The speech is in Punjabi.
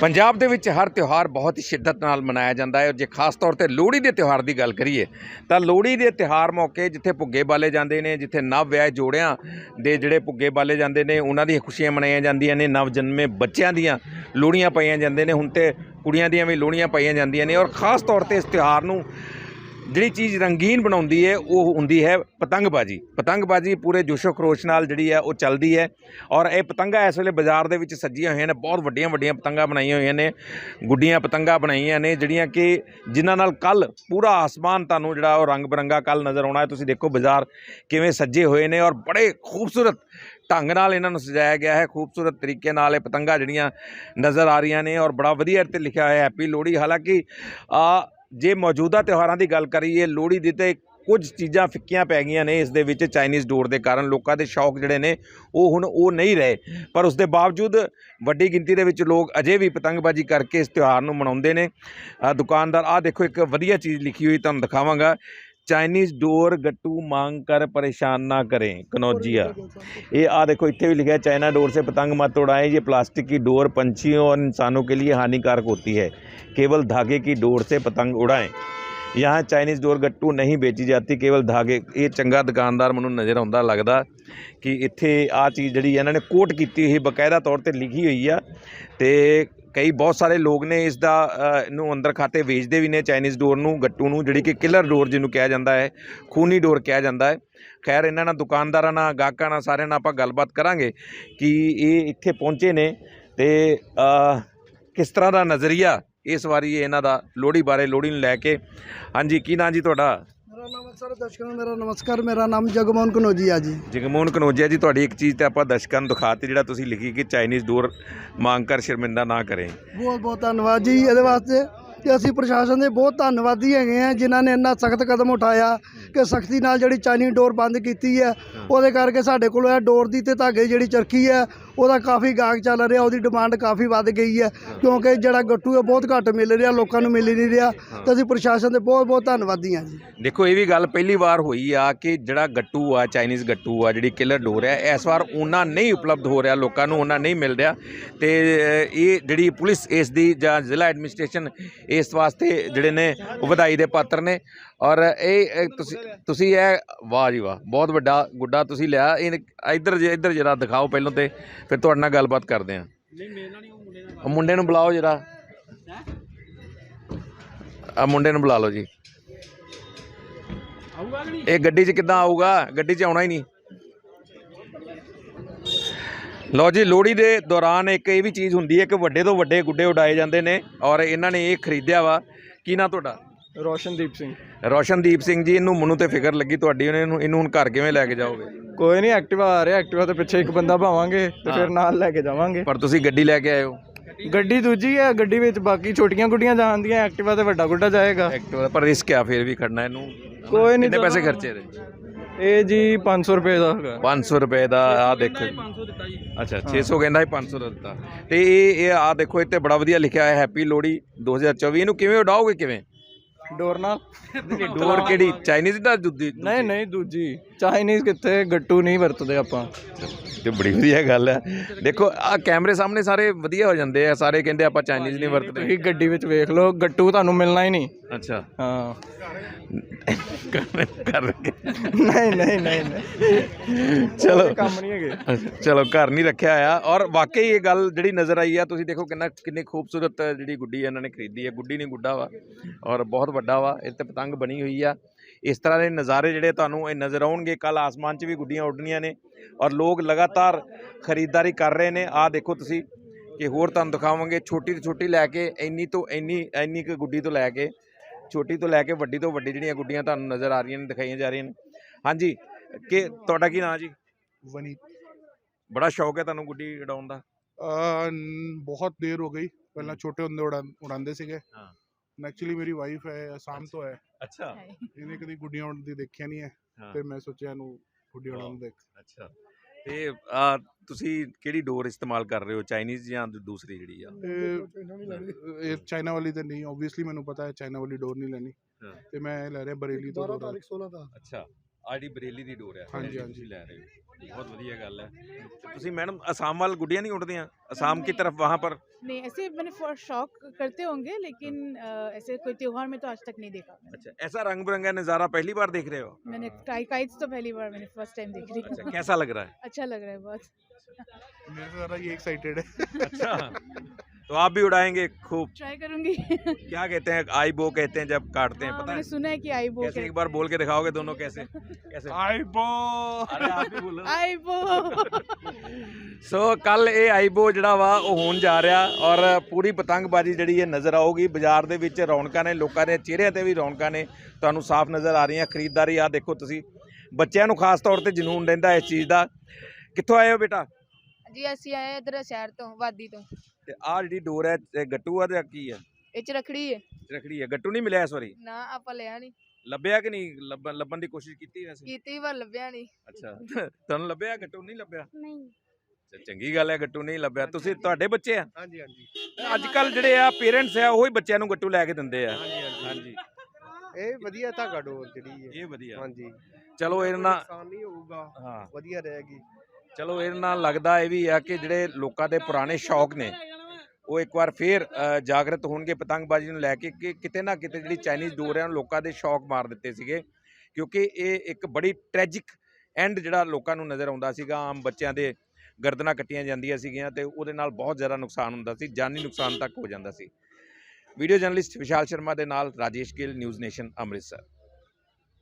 ਪੰਜਾਬ ਦੇ ਵਿੱਚ ਹਰ ਤਿਉਹਾਰ ਬਹੁਤ ਹੀ ਸ਼ਿੱਦਤ ਨਾਲ ਮਨਾਇਆ ਜਾਂਦਾ ਹੈ ਔਰ ਜੇ ਖਾਸ ਤੌਰ ਤੇ ਲੋਹੜੀ ਦੇ ਤਿਉਹਾਰ ਦੀ ਗੱਲ ਕਰੀਏ, ਤਾਂ ਲੋਹੜੀ ਦੇ ਤਿਉਹਾਰ ਮੌਕੇ ਜਿੱਥੇ ਭੁੱਗੇ ਬਾਲੇ ਜਾਂਦੇ ਨੇ, ਜਿੱਥੇ ਨਵ ਵਿਆਹ ਜੋੜਿਆਂ ਦੇ ਜਿਹੜੇ ਭੁੱਗੇ ਬਾਲੇ ਜਾਂਦੇ ਨੇ, ਉਹਨਾਂ ਦੀਆਂ ਖੁਸ਼ੀਆਂ ਮਨਾਈਆਂ ਜਾਂਦੀਆਂ ਨੇ ਨਵ ਜਨਮੇ ਬੱਚਿਆਂ ਦੀਆਂ ਲੋਹੜੀਆਂ ਪਾਈਆਂ ਜਾਂਦੇ ਨੇ, ਹੁਣ ਤੇ ਕੁੜੀਆਂ ਦੀਆਂ ਵੀ ਲੋਹੜੀਆਂ ਪਾਈਆਂ ਜਾਂਦੀਆਂ ਨੇ ਔਰ ਖਾਸ ਤੌਰ ਤੇ ਇਸ ਤਿਉਹਾਰ ਨੂੰ ਜਿਹੜੀ ਚੀਜ਼ ਰੰਗੀਨ ਬਣਾਉਂਦੀ ਹੈ, ਉਹ ਹੁੰਦੀ ਹੈ ਪਤੰਗਬਾਜ਼ੀ। ਪਤੰਗਬਾਜ਼ੀ ਪੂਰੇ ਜੋਸ਼ੋ ਖਰੋਸ਼ ਨਾਲ ਜਿਹੜੀ ਹੈ, ਉਹ ਚੱਲਦੀ ਹੈ। ਔਰ ਇਹ ਪਤੰਗਾਂ ਇਸ ਵੇਲੇ ਬਾਜ਼ਾਰ ਦੇ ਵਿੱਚ ਸੱਜੀਆਂ ਹੋਈਆਂ ਨੇ, ਬਹੁਤ ਵੱਡੀਆਂ ਵੱਡੀਆਂ ਪਤੰਗਾਂ ਬਣਾਈਆਂ ਹੋਈਆਂ ਨੇ, ਗੁੱਡੀਆਂ ਪਤੰਗਾਂ ਬਣਾਈਆਂ ਨੇ, ਜਿਹੜੀਆਂ ਕਿ ਜਿਨ੍ਹਾਂ ਨਾਲ ਕੱਲ ਪੂਰਾ ਆਸਮਾਨ ਤੁਹਾਨੂੰ ਜਿਹੜਾ ਉਹ ਰੰਗ ਬਰੰਗਾ ਕੱਲ ਨਜ਼ਰ ਆਉਣਾ ਹੈ। ਤੁਸੀਂ ਦੇਖੋ ਬਾਜ਼ਾਰ ਕਿਵੇਂ ਸੱਜੇ ਹੋਏ ਨੇ ਔਰ ਬੜੇ ਖੂਬਸੂਰਤ ਢੰਗ ਨਾਲ ਇਹਨਾਂ ਨੂੰ ਸਜਾਇਆ ਗਿਆ ਹੈ। ਖੂਬਸੂਰਤ ਤਰੀਕੇ ਨਾਲ ਇਹ ਪਤੰਗਾਂ ਜਿਹੜੀਆਂ ਨਜ਼ਰ ਆ ਰਹੀਆਂ ਨੇ ਔਰ ਬੜਾ ਵਧੀਆ ਤੇ ਲਿਖਿਆ ਹੋਇਆ ਹੈਪੀ ਲੋਹੜੀ। ਹਾਲਾਂਕਿ, ਆ ਜੇ ਮੌਜੂਦਾ ਤਿਉਹਾਰਾਂ ਦੀ ਗੱਲ ਕਰੀਏ, ਲੋਹੜੀ ਦੀ ਤੇ ਕੁਝ ਚੀਜ਼ਾਂ ਫਿੱਕੀਆਂ ਪੈ ਗਈਆਂ ਨੇ ਇਸ ਦੇ ਵਿੱਚ ਚਾਈਨੀਜ਼ ਡੋਰ ਦੇ ਕਾਰਨ। ਲੋਕਾਂ ਦੇ ਸ਼ੌਕ ਜਿਹੜੇ ਨੇ, ਉਹ ਹੁਣ ਉਹ ਨਹੀਂ ਰਹੇ। ਪਰ ਉਸ ਦੇ ਬਾਵਜੂਦ ਵੱਡੀ ਗਿਣਤੀ ਦੇ ਵਿੱਚ ਲੋਕ ਅਜੇ ਵੀ ਪਤੰਗਬਾਜ਼ੀ ਕਰਕੇ ਇਸ ਤਿਉਹਾਰ ਨੂੰ ਮਨਾਉਂਦੇ ਨੇ। ਦੁਕਾਨਦਾਰ, ਆਹ ਦੇਖੋ ਇੱਕ ਵਧੀਆ ਚੀਜ਼ ਲਿਖੀ ਹੋਈ, ਤੁਹਾਨੂੰ ਦਿਖਾਵਾਂਗਾ। ਚਾਈਨੀਜ਼ ਡੋਰ ਗੱਟੂ ਮੰਗ ਕਰ ਪਰੇਸ਼ਾਨ ਨਾ ਕਰੇ ਕਨੌਜੀਆ ये आ देखो इतने भी लिखा है चाइना डोर से पतंग मत उड़ाएं ये प्लास्टिक की डोर पंछियों और इंसानों के लिए हानिकारक होती है केवल धागे की डोर से पतंग उड़ाएं यहाँ ਚਾਈਨੀਜ਼ ਡੋਰ ਗੱਟੂ ਨਹੀਂ ਵੇਚੀ ਜਾਂਦੀ ਕੇਵਲ ਧਾਗੇ ਇਹ ਚੰਗਾ ਦੁਕਾਨਦਾਰ ਮੈਨੂੰ ਨਜ਼ਰ ਆਉਂਦਾ ਲੱਗਦਾ ਕਿ ਇੱਥੇ ਆ ਚੀਜ਼ ਜਿਹੜੀ ਇਹਨਾਂ ਨੇ ਕੋਟ ਕੀਤੀ ਹੋਈ ਬਕਾਇਦਾ ਤੌਰ ਤੇ ਲਿਖੀ ਹੋਈ ਆ ਤੇ ਕਈ ਬਹੁਤ ਸਾਰੇ ਲੋਕ ਨੇ ਇਸ ਦਾ ਅ, ਇਹਨੂੰ ਅੰਦਰ ਖਾਤੇ ਵੇਚਦੇ ਵੀ ਨੇ ਚਾਈਨੀਜ਼ ਡੋਰ ਨੂੰ ਗੱਟੂ ਨੂੰ ਜਿਹੜੀ ਕਿ ਕਿਲਰ ਡੋਰ ਜਿਹਨੂੰ ਕਿਹਾ ਜਾਂਦਾ ਹੈ ਖੂਨੀ ਡੋਰ ਕਿਹਾ ਜਾਂਦਾ ਹੈ। ਖੈਰ ਇਹਨਾਂ ਨਾਲ ਦੁਕਾਨਦਾਰਾਂ ਨਾਲ ਗਾਹਕਾਂ ਨਾਲ ਸਾਰਿਆਂ ਨਾਲ ਆਪਾਂ ਗੱਲਬਾਤ ਕਰਾਂਗੇ ਕਿ ਇਹ ਇੱਥੇ ਪਹੁੰਚੇ ਨੇ ਤੇ ਕਿਸ ਤਰ੍ਹਾਂ ਦਾ ਨਜ਼ਰੀਆ ਇਸ ਵਾਰੀ ਇਹਨਾਂ ਦਾ ਲੋਹੜੀ ਬਾਰੇ ਲੋਹੜੀ ਨੂੰ ਲੈ ਕੇ? ਹਾਂਜੀ ਕੀ ਨਾਂ ਜੀ ਤੁਹਾਡਾ? ਸਰ ਦਰਸ਼ਕਾਂ ਨੂੰ ਮੇਰਾ ਨਮਸਕਾਰ ਮੇਰਾ ਨਾਮ ਜਗਮੋਹਨ ਕਨੋਜੀਆ ਜੀ। ਜਗਮੋਹਨ ਕਨੋਜੀਆ ਜੀ ਤੁਹਾਡੀ ਇੱਕ ਚੀਜ਼ ਤੇ ਆਪਾਂ ਦਰਸ਼ਕਾਂ ਨੂੰ ਦਿਖਾਤੀ ਜਿਹੜਾ ਤੁਸੀਂ ਲਿਖੀ ਕਿ ਚਾਈਨੀਜ਼ ਡੋਰ ਮੰਗ ਕਰ ਸ਼ਰਮਿੰਦਾ ਨਾ ਕਰੇ। ਬਹੁਤ ਬਹੁਤ ਧੰਨਵਾਦ ਜੀ ਇਹਦੇ ਵਾਸਤੇ ਤੇ ਅਸੀਂ ਪ੍ਰਸ਼ਾਸਨ ਦੇ ਬਹੁਤ ਧੰਨਵਾਦੀ ਹੈਗੇ ਆ ਜਿਨ੍ਹਾਂ ਨੇ ਇੰਨਾ ਸਖਤ ਕਦਮ ਉਠਾਇਆ ਕਿ ਸਖਤੀ ਨਾਲ ਜਿਹੜੀ ਚਾਈਨੀ ਡੋਰ ਬੰਦ ਕੀਤੀ ਹੈ ਉਹਦੇ ਕਰਕੇ ਸਾਡੇ ਕੋਲ ਇਹ ਡੋਰ ਦੀ ਤੇ ਧਾਗੇ ਜਿਹੜੀ ਚਰਖੀ ਹੈ ਉਹਦਾ ਕਾਫੀ ਗਾਹਕ ਚੱਲ ਰਿਹਾ, ਉਹਦੀ ਡਿਮਾਂਡ ਕਾਫੀ ਵੱਧ ਗਈ ਹੈ, ਕਿਉਂਕਿ ਜਿਹੜਾ ਗੱਟੂ ਹੈ, ਬਹੁਤ ਘੱਟ ਮਿਲ ਰਿਹਾ, ਲੋਕਾਂ ਨੂੰ ਮਿਲ ਨਹੀਂ ਰਿਹਾ, ਤੇ ਅਸੀਂ ਪ੍ਰਸ਼ਾਸਨ ਦੇ ਬਹੁਤ ਬਹੁਤ ਧੰਨਵਾਦੀ ਹਾਂ ਜੀ। ਦੇਖੋ, ਇਹ ਵੀ ਗੱਲ ਪਹਿਲੀ ਵਾਰ ਹੋਈ ਆ ਕਿ ਜਿਹੜਾ ਗੱਟੂ ਆ ਚਾਈਨੀਜ਼ ਗੱਟੂ ਆ, ਜਿਹੜੀ ਕਿਲਰ ਡੋਰ ਹੈ ਇਸ ਵਾਰ ਉਹਨਾਂ ਨਹੀਂ ਉਪਲਬਧ ਹੋ ਰਿਹਾ, ਲੋਕਾਂ ਨੂੰ ਉਹਨਾਂ ਨਹੀਂ ਮਿਲ ਰਿਹਾ ਤੇ ਇਹ ਜਿਹੜੀ ਪੁਲਿਸ ਇਸ ਦੀ ਜਾਂ ਜ਼ਿਲ੍ਹਾ ਐਡਮਿਨਿਸਟ੍ਰੇਸ਼ਨ ਇਸ ਵਾਸਤੇ ਜਿਹੜੇ ਨੇ ਵਧਾਈ ਦੇ ਪਾਤਰ ਨੇ। ਔਰ ਇਹ ਤੁਸੀਂ ਤੁਸੀਂ ਇਹ ਵਾਹ ਜੀ ਵਾਹ ਬਹੁਤ ਵੱਡਾ ਗੁੱਡਾ ਤੁਸੀਂ ਲਿਆ। ਇਹ ਇੱਧਰ ਜੇ ਇੱਧਰ ਜਰਾ ਦਿਖਾਓ ਪਹਿਲਾਂ ਤੇ ਫਿਰ ਤੁਹਾਡੇ ਨਾਲ ਗੱਲਬਾਤ ਕਰਦੇ ਹਾਂ। ਉਹ ਮੁੰਡੇ ਨੂੰ ਬੁਲਾਓ ਜਰਾ। ਆ ਮੁੰਡੇ ਨੂੰ ਬੁਲਾ ਲਓ ਜੀ। ਇਹ ਗੱਡੀ 'ਚ ਕਿੱਦਾਂ ਆਊਗਾ? ਗੱਡੀ 'ਚ ਆਉਣਾ ਹੀ ਨਹੀਂ। ਲਓ ਜੀ ਲੋਹੜੀ ਦੇ ਦੌਰਾਨ ਇੱਕ ਇਹ ਵੀ ਚੀਜ਼ ਹੁੰਦੀ ਹੈ ਕਿ ਵੱਡੇ ਤੋਂ ਵੱਡੇ ਗੁੱਡੇ ਉਡਾਏ ਜਾਂਦੇ ਨੇ ਔਰ ਇਹਨਾਂ ਨੇ ਇਹ ਖਰੀਦਿਆ ਵਾ। ਕੀ ਨਾਂ ਤੁਹਾਡਾ? ਰੋਸ਼ਨਦੀਪ ਸਿੰਘ। ਰੋਸ਼ਨਦੀਪ ਸਿੰਘ ਜੀ ਇਹਨੂੰ ਮੈਨੂੰ ਤੇ ਫਿਕਰ ਲੱਗੀ ਤੁਹਾਡੀ ਉਹਨੇ ਇਹਨੂੰ ਇਹਨੂੰ ਹੁਣ ਘਰ ਕਿਵੇਂ ਲੈ ਕੇ ਜਾਓਗੇ? ਕੋਈ ਨਹੀਂ ਐਕਟਿਵਾ ਆ ਰਿਹਾ ਐਕਟਿਵਾ ਦੇ ਪਿੱਛੇ ਇੱਕ ਬੰਦਾ ਭਾਵਾਂਗੇ ਤੇ ਫਿਰ ਨਾਲ ਲੈ ਕੇ ਜਾਵਾਂਗੇ। ਪਰ ਤੁਸੀਂ ਗੱਡੀ ਲੈ ਕੇ ਆਏ ਹੋ ਗੱਡੀ ਦੂਜੀ ਹੈ ਗੱਡੀ ਵਿੱਚ ਬਾਕੀ ਛੋਟੀਆਂ ਗੁੱਡੀਆਂ ਜਾਂਦੀਆਂ ਐਕਟਿਵਾ ਤੇ ਵੱਡਾ ਗੁੱਡਾ ਜਾਏਗਾ। ਐਕਟਿਵਾ ਪਰ ਰਿਸਕ ਆ ਫਿਰ ਵੀ ਖੜਨਾ ਇਹਨੂੰ। ਕੋਈ ਨਹੀਂ ਕਿੰਨੇ ਪੈਸੇ ਖਰਚੇ ਨੇ ਇਹ ਜੀ 500 ਰੁਪਏ ਦਾ ਹੈਗਾ। 500 ਰੁਪਏ ਦਾ ਆ ਦੇਖੋ ਅੱਛਾ 600 ਕਹਿੰਦਾ ਸੀ 500 ਦਾ ਦਿੱਤਾ। ਤੇ ਇਹ ਇਹ ਆ ਦੇਖੋ ਇੱਥੇ ਬੜਾ ਵਧੀਆ ਲਿਖਿਆ ਹੈ ਹੈਪੀ ਲੋਹੜੀ 2024 ਇਹਨੂੰ ਕਿਵੇਂ ਉਡਾਓਗੇ ਕਿਵੇਂ? ਡੋਰ ਨਾਲ। ਡੋਰ ਕਿਹੜੀ? ਚਾਈਨੀਜ਼ ਦਾ ਦੂਜੀ ਨਹੀਂ ਨਹੀਂ ਦੂਜੀ। ਚਾਈਨੀਜ਼ ਕਿੱਥੇ? ਗੱਟੂ ਨਹੀਂ ਵਰਤਦੇ ਆਪਾਂ। ਤੇ ਬੜੀ ਵਧੀਆ ਗੱਲ ਹੈ। ਦੇਖੋ ਆ ਕੈਮਰੇ ਸਾਹਮਣੇ ਸਾਰੇ ਵਧੀਆ ਹੋ ਜਾਂਦੇ ਆ। ਸਾਰੇ ਕਹਿੰਦੇ ਆਪਾਂ ਚਾਈਨੀਜ਼ ਨਹੀਂ ਵਰਤਦੇ। ਤੁਸੀਂ ਗੱਡੀ ਵਿੱਚ ਵੇਖ ਲਓ ਗੱਟੂ ਤੁਹਾਨੂੰ ਮਿਲਣਾ ਹੀ ਨਹੀਂ। ਅੱਛਾ। ਹਾਂ। ਕਰ- ਕਰਕੇ। ਨਹੀਂ ਨਹੀਂ ਨਹੀਂ ਨਹੀਂ। ਚਲੋ। ਕੰਮ ਨਹੀਂ ਹੈਗੇ। ਚਲੋ ਘਰ ਨਹੀਂ ਰੱਖਿਆ ਆ ਔਰ ਵਾਕਈ ਇਹ ਗੱਲ ਜਿਹੜੀ ਨਜ਼ਰ ਆਈ ਆ ਤੁਸੀਂ ਦੇਖੋ ਕਿੰਨਾ ਕਿੰਨੀ ਖੂਬਸੂਰਤ ਜਿਹੜੀ ਗੁੱਡੀ ਇਹਨਾਂ ਨੇ ਖਰੀਦੀ ਹੈ। ਗੁੱਡੀ ਨਹੀਂ ਗੁੱਡਾ ਵਾ। ਔਰ ਬਹੁਤ ਵੱਡਾ ਵਾ ਇਹ ਤੇ ਪਤੰਗ ਬਣੀ ਹੋਈ ਆ। ਇਸ ਤਰ੍ਹਾਂ ਦੇ ਨਜ਼ਾਰੇ ਜਿਹੜੇ ਤੁਹਾਨੂੰ ਇਹ ਨਜ਼ਰ ਆਉਣਗੇ ਕੱਲ ਆਸਮਾਨ 'ਚ ਵੀ ਗੁੱਡੀਆਂ ਉੱਡਣੀਆਂ ਨੇ ਔਰ ਲੋਕ ਲਗਾਤਾਰ ਖਰੀਦਦਾਰੀ ਕਰ ਰਹੇ ਨੇ। ਆਹ ਦੇਖੋ ਤੁਸੀਂ ਕਿ ਹੋਰ ਤੁਹਾਨੂੰ ਦਿਖਾਵਾਂਗੇ ਛੋਟੀ ਤੋਂ ਛੋਟੀ ਲੈ ਕੇ ਇੰਨੀ ਤੋਂ ਇੰਨੀ ਇੰਨੀ ਕੁ ਗੁੱਡੀ ਤੋਂ ਲੈ ਕੇ ਛੋਟੀ ਤੋਂ ਲੈ ਕੇ ਵੱਡੀ ਤੋਂ ਵੱਡੀ ਜਿਹੜੀਆਂ ਗੁੱਡੀਆਂ ਤੁਹਾਨੂੰ ਨਜ਼ਰ ਆ ਰਹੀਆਂ ਨੇ ਦਿਖਾਈਆਂ ਜਾ ਰਹੀਆਂ ਨੇ। ਹਾਂਜੀ ਕਿ ਤੁਹਾਡਾ ਕੀ ਨਾਮ ਜੀ? ਵਨੀ ਬੜਾ ਸ਼ੌਕ ਹੈ ਤੁਹਾਨੂੰ ਗੁੱਡੀ ਉਡਾਉਣ ਦਾ। ਬਹੁਤ ਦੇਰ ਹੋ ਗਈ। ਪਹਿਲਾਂ ਛੋਟੇ ਹੁੰਦੇ ਉਡਾਉਂਦੇ ਸੀਗੇ। ਐਕਚੁਅਲੀ ਮੇਰੀ ਵਾਈਫ ਹੈ ਅਸਾਮ ਤੋਂ ਹੈ। ਅੱਛਾ। ਇਹਨੇ ਕਦੀ ਗੁੱਡੀਆਂ ਉਡਦੀ ਦੇਖਿਆ ਨਹੀਂ ਹੈ ਤੇ ਮੈਂ ਸੋਚਿਆ ਇਹਨੂੰ ਗੁੱਡੀ ਉਡਾਉਣ ਨੂੰ ਦੇਖ। ਅੱਛਾ। ਤੇ ਆ ਤੁਸੀਂ ਕਿਹੜੀ ਡੋਰ ਇਸਤੇਮਾਲ ਕਰ ਰਹੇ ਹੋ ਚਾਈਨੀਜ਼ ਜਾਂ ਦੂਸਰੀ ਜਿਹੜੀ ਆ? ਇਹ- ਚਾਈਨਾ ਵਾਲੀ ਤਾਂ ਨਹੀਂ ਓਬਵੀਅਸਲੀ ਮੈਨੂੰ ਪਤਾ ਹੈ ਚਾਈਨਾ ਵਾਲੀ ਡੋਰ ਨਹੀਂ ਲੈਣੀ। ਤੇ ਮੈਂ ਲੈ ਰਿਹਾ ਬਰੇਲੀ ਤੋਂ ਡੋਰ 16 ਦਾ। ਅੱਛਾ। ਆਡੀ ਬਰੇਲੀ ਦੀ ਡੋਰ ਹੈ ਹਾਂਜੀ, ਜਿਹੜੀ ਹਾਂਜੀ। ਤੁਸੀਂ ਲੈ ਰਹੇ ਹੋ ਬਹੁਤ ਵਧੀਆ ਗੱਲ ਹੈ ਤੇ ਤੁਸੀਂ ਮੈਡਮ ਅਸਾਮ ਵੱਲ ਗੁੱਡੀਆਂ ਨਹੀਂ ਉੱਡਦੀਆਂ ਅਸਾਮ की तरफ वहां पर नहीं ऐसे मैंने फॉर शौक करते होंगे लेकिन अ, ऐसे कोई त्योहार में तो आज तक नहीं देखा मैंने। अच्छा ऐसा रंग बिरंगा नज़ारा पहली बार देख रहे हो मैंने काइट्स तो पहली बार मैंने फर्स्ट टाइम देख रही अच्छा हूँ कैसा लग रहा है अच्छा लग रहा है बहुत मेरे से ज़्यादा ये एक्साइटेड है अच्छा तो आप भी उड़ाएंगे खूब ट्राई करूंगी क्या कहते हैं आई बो कहते हैं जब काटते हैं हाँ, पता है मैंने सुना है कि आई बो कैसे एक बार बोल के दिखाओगे दोनों कैसे कैसे आई बो अरे आप भी बोलो आई बो ਸੋ ਕੱਲ ਇਹ ਆਈਬੋ ਜਿਹੜਾ ਵਾ ਉਹ ਹੋਣ ਜਾ ਰਿਹਾ ਔਰ ਪੂਰੀ ਪਤੰਗਬਾਜ਼ੀ ਜਿਹੜੀ ਹੈ ਨਜ਼ਰ ਆਊਗੀ ਬਾਜ਼ਾਰ ਦੇ ਵਿੱਚ ਰੌਣਕਾਂ ਨੇ ਲੋਕਾਂ ਦੇ ਚਿਹਰਿਆਂ ਤੇ ਵੀ ਰੌਣਕਾਂ ਨੇ ਤੁਹਾਨੂੰ ਸਾਫ਼ ਨਜ਼ਰ ਆ ਰਹੀਆਂ ਖਰੀਦਦਾਰੀ ਆ ਦੇਖੋ ਤੁਸੀਂ ਬੱਚਿਆਂ ਨੂੰ ਖਾਸ ਤੌਰ ਤੇ ਜਨੂਨ ਰਹਿੰਦਾ ਇਸ ਚੀਜ਼ ਦਾ ਕਿੱਥੋਂ ਆਏ ਹੋ ਬੇਟਾ ਜੀ ਅਸੀਂ ਆਏ ਇਧਰ ਸ਼ਹਿਰ ਤੋਂ ਵਾਦੀ ਤੋਂ ਤੇ ਆਹ ਜਿਹੜੀ ਡੋਰ ਹੈ ਇਹ ਗੱਟੂ ਆ ਜਾਂ ਕੀ ਆ? ਇਹ ਚ ਰਖੜੀ ਹੈ ਰਖੜੀ ਹੈ ਗੱਟੂ ਨਹੀਂ ਮਿਲਿਆ ਇਸ ਵਾਰੀ? ਨਾ ਆਪਾਂ ਲਿਆ ਨਹੀਂ ਲੱਭਿਆ ਕਿ ਨਹੀਂ? ਲੱਭਣ ਲੱਭਣ ਦੀ ਕੋਸ਼ਿਸ਼ ਕੀਤੀ ਵੈਸੇ? ਕੀਤੀ ਪਰ ਲੱਭਿਆ ਨਹੀਂ ਅੱਛਾ। ਤੁਹਾਨੂੰ ਲੱਭਿਆ ਗੱਟੂ ਨਹੀਂ ਲੱਭਿਆ? ਨਹੀਂ। ਅੱਛਾ, ਚੰਗੀ ਗੱਲ ਹੈ ਗੱਟੂ ਨਹੀਂ ਲੱਭਿਆ। ਤੁਸੀਂ ਤੁਹਾਡੇ ਬੱਚੇ ਆ? ਹਾਂਜੀ ਹਾਂਜੀ। ਅੱਜ ਕੱਲ ਜਿਹੜੇ ਆ ਪੇਰੈਂਟਸ ਆ ਉਹੀ ਬੱਚਿਆਂ ਨੂੰ ਗੱਟੂ ਲੈ ਕੇ ਦਿੰਦੇ ਆ। ਹਾਂਜੀ ਇਹ ਵਧੀਆ ਧਾਗਾ ਡੋਰ ਜਿਹੜੀ ਹੈ ਇਹ ਵਧੀਆ। ਹਾਂਜੀ। ਚਲੋ ਇਹਨਾਂ ਨਾਲ ਨੁਕਸਾਨ ਨਹੀਂ ਹੋਊਗਾ। ਹਾਂ। ਵਧੀਆ ਰਹੇਗੀ। ਚਲੋ ਇਹਨਾਂ ਨਾਲ ਲੱਗਦਾ ਇਹ ਵੀ ਆ ਕਿ ਜਿਹੜੇ ਲੋਕਾਂ ਦੇ ਪੁਰਾਣੇ ਸ਼ੌਕ ਨੇ ਉਹ ਇੱਕ ਵਾਰ ਫੇਰ ਜਾਗਰਤ ਹੋਣਗੇ ਪਤੰਗਬਾਜ਼ੀ ਨੂੰ ਲੈ ਕੇ ਕਿ ਕਿਤੇ ਨਾ ਕਿਤੇ ਜਿਹੜੀ ਚਾਈਨੀਜ਼ ਡੋਰ ਹੈ ਉਹ ਲੋਕਾਂ ਦੇ ਸ਼ੌਕ ਮਾਰ ਦਿੱਤੇ ਸੀਗੇ। ਕਿਉਂਕਿ ਇਹ ਇੱਕ ਬੜੀ ਟ੍ਰੈਜਿਕ ਐਂਡ ਜਿਹੜਾ ਲੋਕਾਂ ਨੂੰ ਨਜ਼ਰ ਆਉਂਦਾ ਸੀਗਾ। ਆਮ ਬੱਚਿਆਂ ਦੇ ਗਰਦਨਾਂ ਕੱਟੀਆਂ ਜਾਂਦੀਆਂ ਸੀਗੀਆਂ ਤੇ ਉਹਦੇ ਨਾਲ ਬਹੁਤ ਜ਼ਿਆਦਾ ਨੁਕਸਾਨ ਹੁੰਦਾ ਸੀ, ਜਾਨੀ ਨੁਕਸਾਨ ਤੱਕ ਹੋ ਜਾਂਦਾ ਸੀ। ਵੀਡੀਓ ਜਰਨਲਿਸਟ ਵਿਸ਼ਾਲ ਸ਼ਰਮਾ ਦੇ ਨਾਲ ਰਾਜੇਸ਼ ਗਿੱਲ, ਨਿਊਜ਼ ਨੇਸ਼ਨ, ਅੰਮ੍ਰਿਤਸਰ।